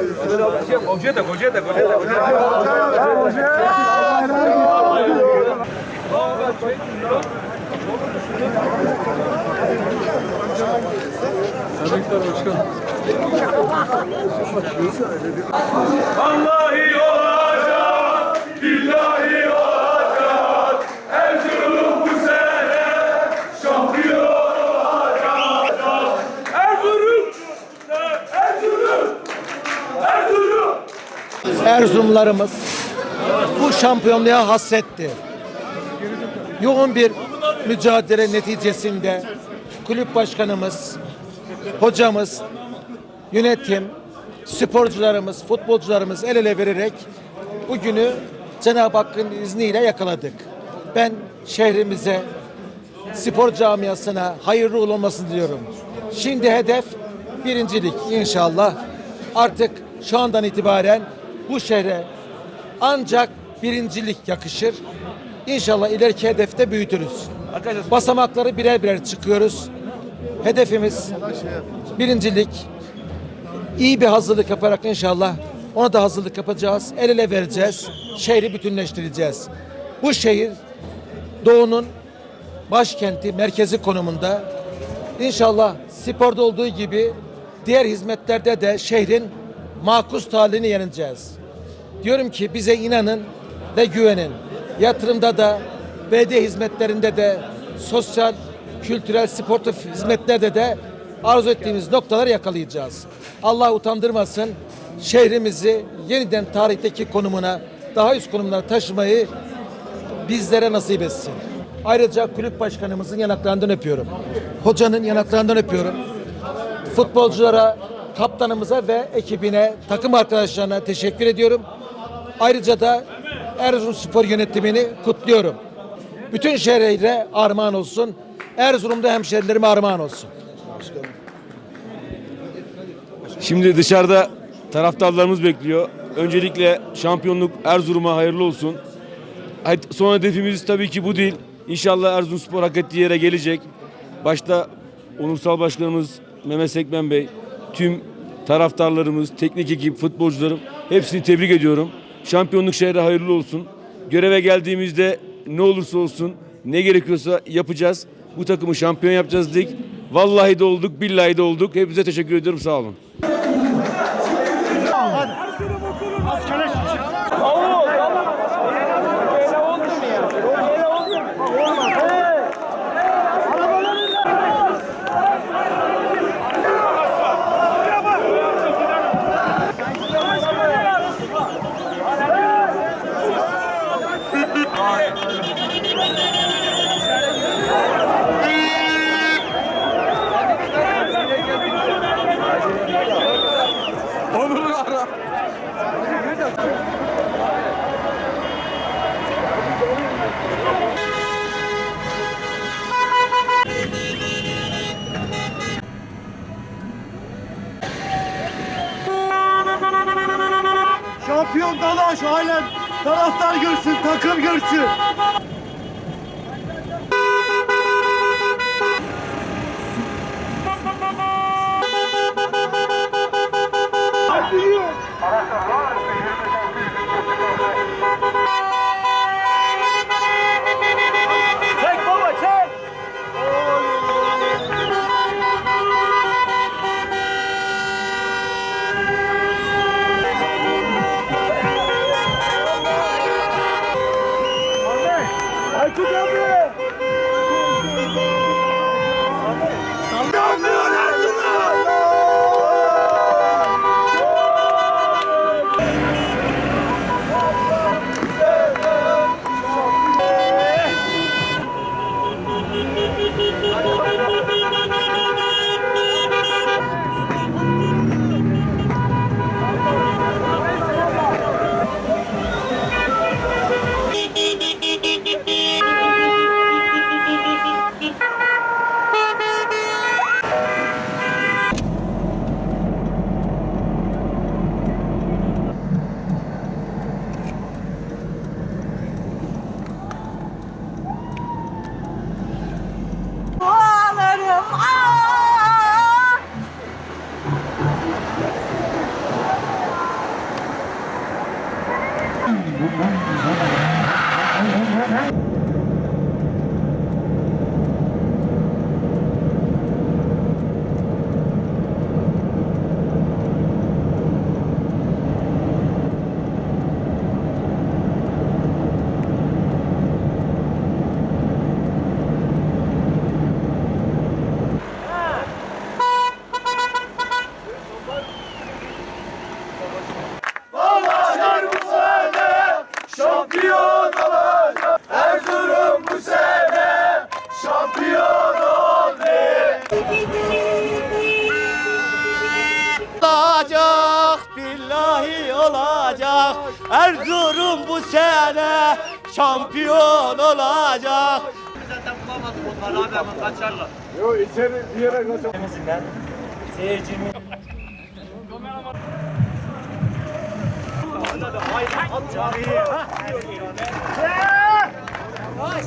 Goceta, Goceta, Goceta. Vallahi olacak, billahi Erzurumlarımız bu şampiyonluğa hasretti. Yoğun bir mücadele neticesinde kulüp başkanımız, hocamız, yönetim, sporcularımız, futbolcularımız el ele vererek bugünü Cenab-ı Hakk'ın izniyle yakaladık. Ben şehrimize, spor camiasına hayırlı uğurlu olmasını diliyorum. Şimdi hedef birincilik inşallah. Artık şu andan itibaren bu şehre ancak birincilik yakışır. İnşallah ileriki hedefte büyütürüz. Basamakları birer birer çıkıyoruz. Hedefimiz birincilik. İyi bir hazırlık yaparak inşallah ona da hazırlık yapacağız. El ele vereceğiz. Şehri bütünleştireceğiz. Bu şehir Doğu'nun başkenti, merkezi konumunda. İnşallah sporda olduğu gibi diğer hizmetlerde de şehrin makus talihini yeneceğiz. Diyorum ki bize inanın ve güvenin. Yatırımda da, belediye hizmetlerinde de, sosyal, kültürel, sportif hizmetlerde de arzu ettiğimiz noktaları yakalayacağız. Allah utandırmasın. Şehrimizi yeniden tarihteki konumuna, daha üst konumlara taşımayı bizlere nasip etsin. Ayrıca kulüp başkanımızın yanaklarından öpüyorum. Hocanın yanaklarından öpüyorum. Futbolculara, kaptanımıza ve ekibine, takım arkadaşlarına teşekkür ediyorum. Ayrıca da Erzurumspor yönetimini kutluyorum. Bütün şehre armağan olsun. Erzurum'da hemşerilerime armağan olsun. Şimdi dışarıda taraftarlarımız bekliyor. Öncelikle şampiyonluk Erzurum'a hayırlı olsun. Son hedefimiz tabii ki bu değil. İnşallah Erzurumspor hak ettiği yere gelecek. Başta onursal başkanımız Mehmet Sekmen Bey, tüm taraftarlarımız, teknik ekip, futbolcularım hepsini tebrik ediyorum. Şampiyonluk şehre hayırlı olsun. Göreve geldiğimizde ne olursa olsun ne gerekiyorsa yapacağız. Bu takımı şampiyon yapacağız dedik. Vallahi de olduk, billahi de olduk. Hepinize teşekkür ediyorum. Sağ olun. Dalaş alem. Taraftar görsün, takım görsün. Çek Erzurum bu sene şampiyon olacak. Zaten bulamazdık onları abi hemen kaçarlar. Yo içeri bir yere kaçar. Temizimden seyircimiz. Haydi at camiye. Koş.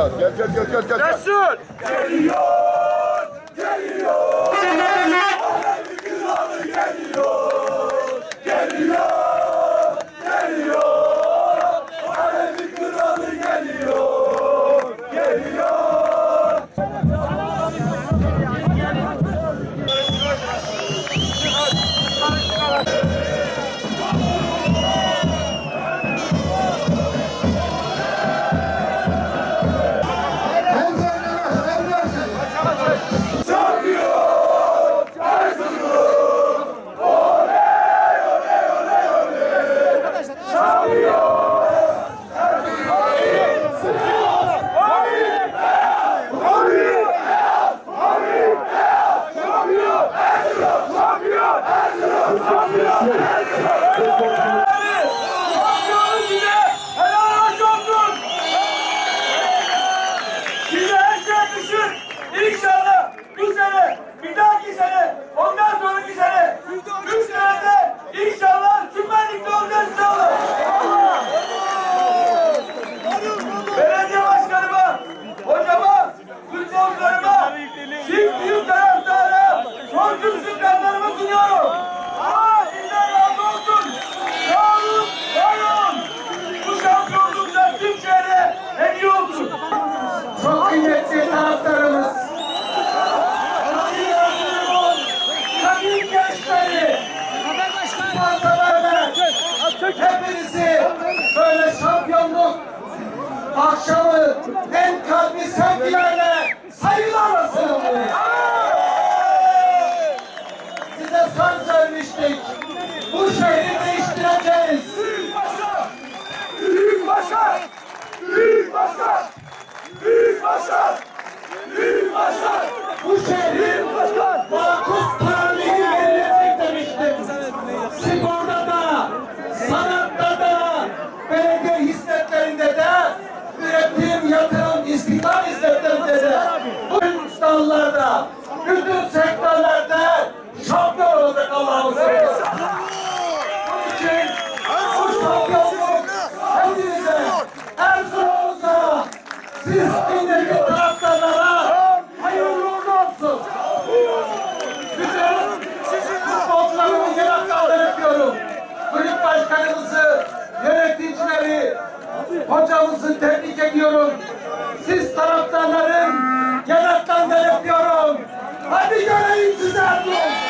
Gel gel gel gel gel. gel. Resul! Geliyor! Geliyor! Alevi kralı geliyor! Hocamızı tebrik ediyorum. Siz taraftarların yanaklarından öpüyorum. Hadi göreyim sizi Erdoğan.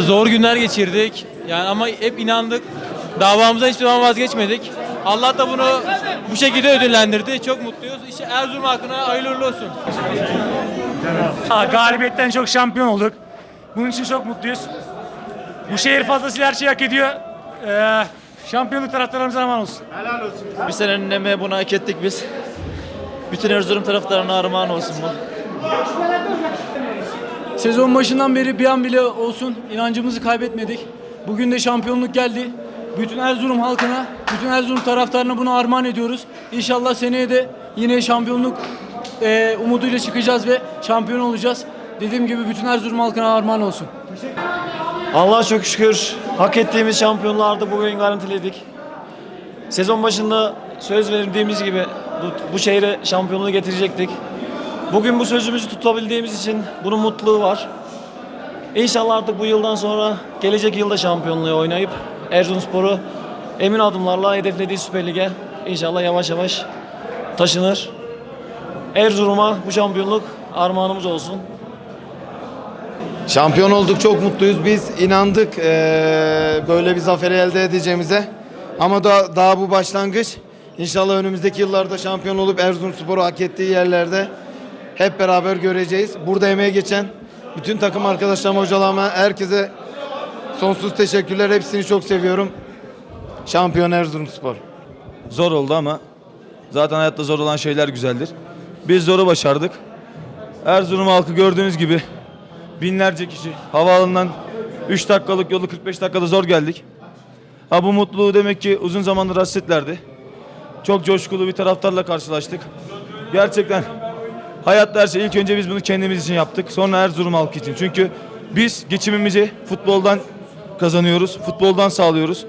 Zor günler geçirdik. Yani ama hep inandık. Davamızdan hiçbir zaman vazgeçmedik. Allah da bunu bu şekilde ödüllendirdi. Çok mutluyuz. İşte Erzurum halkına hayırlı olsun. Ha, galibiyetten çok şampiyon olduk. Bunun için çok mutluyuz. Bu şehir fazlasıyla her şeyi hak ediyor. Ee, şampiyonluk taraftarlarımıza aman olsun. Bir senenin emeği bunu hak ettik biz. Bütün Erzurum taraftarına armağan olsun bu. Sezon başından beri bir an bile olsun inancımızı kaybetmedik. Bugün de şampiyonluk geldi. Bütün Erzurum halkına, bütün Erzurum taraftarına bunu armağan ediyoruz. İnşallah seneye de yine şampiyonluk eee, umuduyla çıkacağız ve şampiyon olacağız. Dediğim gibi bütün Erzurum halkına armağan olsun. Allah'a çok şükür hak ettiğimiz şampiyonluğu bugün garantiledik. Sezon başında söz verdiğimiz gibi bu, bu şehre şampiyonluğu getirecektik. Bugün bu sözümüzü tutabildiğimiz için bunun mutluluğu var. İnşallah artık bu yıldan sonra gelecek yılda şampiyonluğu oynayıp Erzurumspor'u emin adımlarla hedeflediği Süper Lig'e inşallah yavaş yavaş taşınır. Erzurum'a bu şampiyonluk armağanımız olsun. Şampiyon olduk çok mutluyuz. Biz inandık eee, böyle bir zaferi elde edeceğimize. Ama da daha bu başlangıç. İnşallah önümüzdeki yıllarda şampiyon olup Erzurumspor'u hak ettiği yerlerde hep beraber göreceğiz. Burada emeği geçen bütün takım arkadaşlarıma, hocalarıma, herkese sonsuz teşekkürler. Hepsini çok seviyorum. Şampiyon Erzurumspor. Zor oldu ama zaten hayatta zor olan şeyler güzeldir. Biz zoru başardık. Erzurum halkı gördüğünüz gibi binlerce kişi havaalanından 3 dakikalık yolu 45 dakikada zor geldik. Ha bu mutluluğu demek ki uzun zamandır hasretlerdi. Çok coşkulu bir taraftarla karşılaştık. Gerçekten hayatta her şey ilk önce biz bunu kendimiz için yaptık. Sonra Erzurum halkı için. Çünkü biz geçimimizi futboldan kazanıyoruz. Futboldan sağlıyoruz.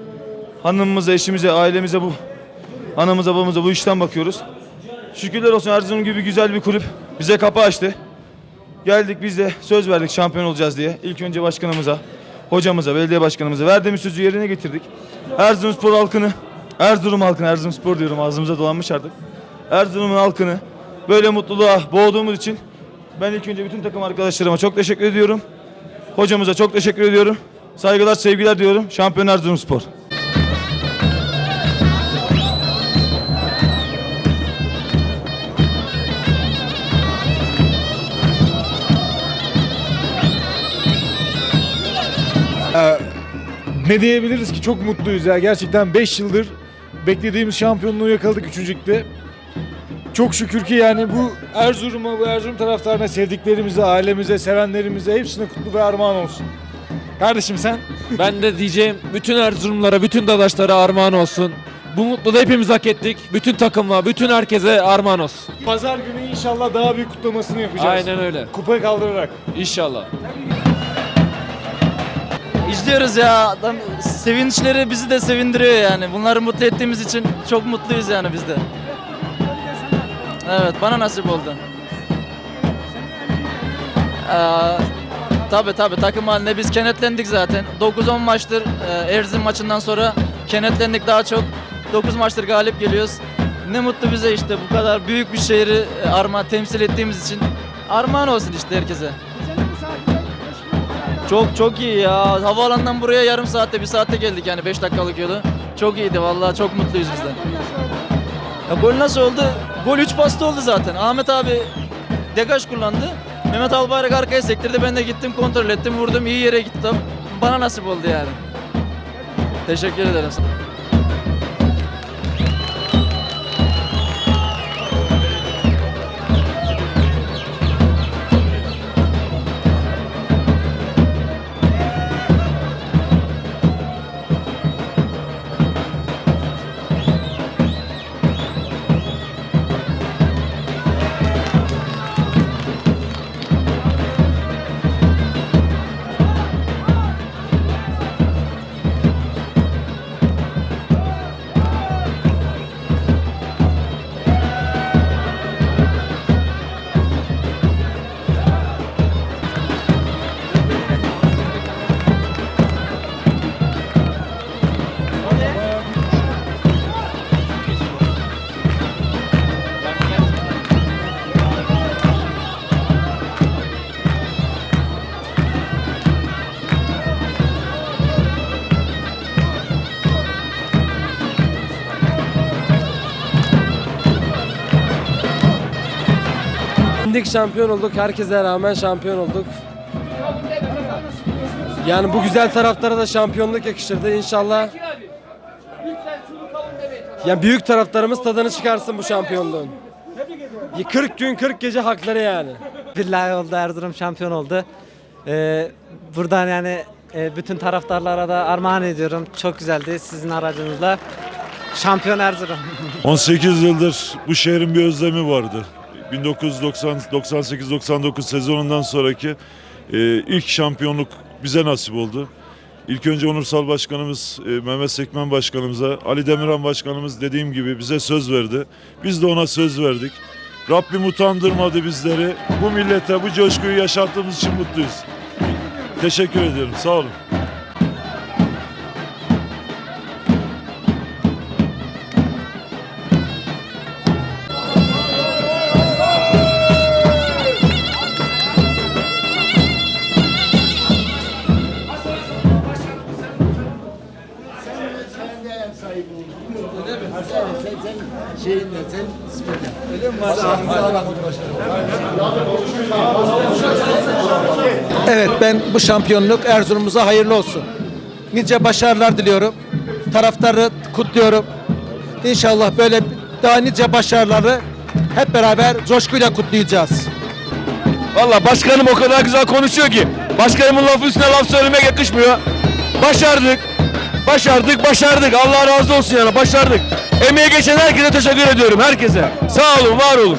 Hanımımıza, eşimize, ailemize bu anamıza babamıza bu işten bakıyoruz. Şükürler olsun Erzurum gibi güzel bir kulüp bize kapı açtı. Geldik biz de söz verdik şampiyon olacağız diye. İlk önce başkanımıza, hocamıza, belediye başkanımıza verdiğimiz sözü yerine getirdik. Erzurumspor halkını, Erzurum halkını, Erzurumspor diyorum ağzımıza dolanmış artık. Erzurum'un halkını böyle mutluluğa boğduğumuz için ben ilk önce bütün takım arkadaşlarıma çok teşekkür ediyorum. Hocamıza çok teşekkür ediyorum. Saygılar, sevgiler diyorum. Şampiyon Erzurumspor. Ne diyebiliriz ki çok mutluyuz ya. Gerçekten 5 yıldır beklediğimiz şampiyonluğu yakaladık üçüncükte. Çok şükür ki yani bu Erzurum'a, bu Erzurum taraftarına, sevdiklerimize, ailemize, sevenlerimize hepsine kutlu ve armağan olsun. Kardeşim sen? Ben de diyeceğim bütün Erzurumlara, bütün dadaşlara armağan olsun. Bu mutluluğu hepimiz hak ettik. Bütün takımla, bütün herkese armağan olsun. Pazar günü inşallah daha büyük kutlamasını yapacağız. Aynen öyle. Kupa kaldırarak. İnşallah. İzliyoruz ya. Adam, sevinçleri bizi de sevindiriyor yani. Bunları mutlu ettiğimiz için çok mutluyuz yani biz de. Evet bana nasip oldu. Ee, tabi tabi takım haline biz kenetlendik zaten. 9-10 maçtır e, Erzin maçından sonra kenetlendik daha çok. 9 maçtır galip geliyoruz. Ne mutlu bize işte bu kadar büyük bir şehri e, armağan temsil ettiğimiz için. Armağan olsun işte herkese. Çok çok iyi ya. Havaalanından buraya yarım saatte bir saatte geldik yani 5 dakikalık yolu. Çok iyiydi vallahi çok mutluyuz biz de. Ya gol nasıl oldu? Gol 3 pasta oldu zaten. Ahmet abi degaj kullandı. Mehmet Albayrak arkaya sektirdi. Ben de gittim kontrol ettim vurdum iyi yere gittim. Bana nasip oldu yani. Teşekkür ederim. Lig şampiyon olduk. Herkese rağmen şampiyon olduk. Yani bu güzel taraftara da şampiyonluk yakışırdı inşallah. Yani büyük taraftarımız tadını çıkarsın bu şampiyonluğun. 40 gün 40 gece hakları yani. Billahi oldu Erzurum şampiyon oldu. Ee, buradan yani e, bütün taraftarlara da armağan ediyorum. Çok güzeldi sizin aracınızla. Şampiyon Erzurum. 18 yıldır bu şehrin bir özlemi vardı. 1998-99 sezonundan sonraki e, ilk şampiyonluk bize nasip oldu. İlk önce Onursal Başkanımız e, Mehmet Sekmen Başkanımıza, Ali Demirhan Başkanımız dediğim gibi bize söz verdi. Biz de ona söz verdik. Rabbim utandırmadı bizleri. Bu millete bu coşkuyu yaşattığımız için mutluyuz. Teşekkür ediyorum. Sağ olun. Evet ben bu şampiyonluk Erzurum'umuza hayırlı olsun. Nice başarılar diliyorum. Taraftarı kutluyorum. İnşallah böyle daha nice başarıları hep beraber coşkuyla kutlayacağız. Valla başkanım o kadar güzel konuşuyor ki. Başkanımın lafı üstüne laf söylemek yakışmıyor. Başardık. Başardık, başardık. Allah razı olsun yani başardık. Emeğe geçen herkese teşekkür ediyorum. Herkese. Sağ olun, var olun.